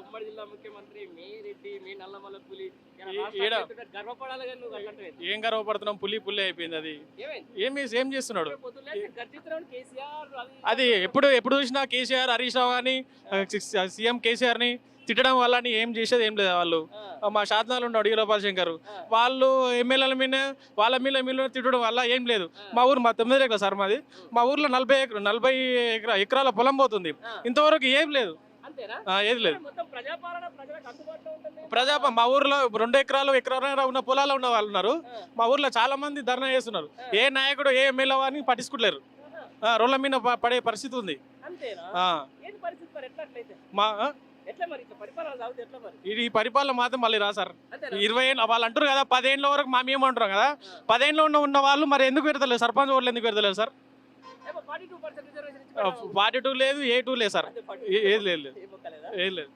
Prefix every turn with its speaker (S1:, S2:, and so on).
S1: ఉమ్మడి జిల్లా ముఖ్యమంత్రి మీ రెడ్డి మీ నల్లమల్ల పులి. గర్వపడాలి?
S2: ఏం గర్వపడుతున్నాం? పులి పులి అయిపోయింది అది. ఏమి ఏం చేస్తున్నాడు?
S1: అది
S2: ఎప్పుడు ఎప్పుడు చూసినా కేసీఆర్ హరీష్ రావు కానీ సీఎం కేసీఆర్ని తిట్టడం వల్ల అని ఏం చేసేది ఏం లేదు వాళ్ళు? మా శాతనాలు ఉన్నాడు ఈరోపాల్ శంకర్. వాళ్ళు ఎమ్మెల్యేల మీద వాళ్ళ మీద ఎమ్మెల్యే తిట్టడం వల్ల ఏం లేదు. మా ఊరు మా తొమ్మిది ఎకరా సార్ మాది. మా ఊర్లో నలభై ఎకరా నలభై ఎకరా ఎకరాల పొలం పోతుంది. ఇంతవరకు ఏం లేదు. ఏది లేదు.
S1: మొత్తం ప్రజాపాలన ప్రజలకు అందుబాటులో ఉంటుంది.
S2: ప్రజా మా ఊర్లో రెండు ఎకరాలు ఎకరాల ఉన్న పొలాలు ఉన్న వాళ్ళు ఉన్నారు. మా ఊర్లో చాలా మంది ధర్నా చేస్తున్నారు. ఏ నాయకుడు ఏ ఎమ్మెల్యే అని పట్టించుకోలేరు రోడ్ల మీద పడే పరిస్థితి ఉంది. మా ఇది ఈ పరిపాలన మాత్రం మళ్ళీ రా సార్. ఇరవై ఏళ్ళు వాళ్ళు అంటారు కదా పదేళ్ళ వరకు మా మేము అంటారు కదా పదేళ్ళలో ఉన్న ఉన్న వాళ్ళు మరి ఎందుకు పెడతలేదు సర్పంచ్ ఓట్లు ఎందుకు పెడతలేదు సార్? ఫార్టీ టూ లేదు ఏ టూ లేదు సార్.
S1: అంతే,
S2: ఏ- ఏది లేదు లేదు.
S1: ఏ బొక్క లేదా?
S2: ఏది లేదు.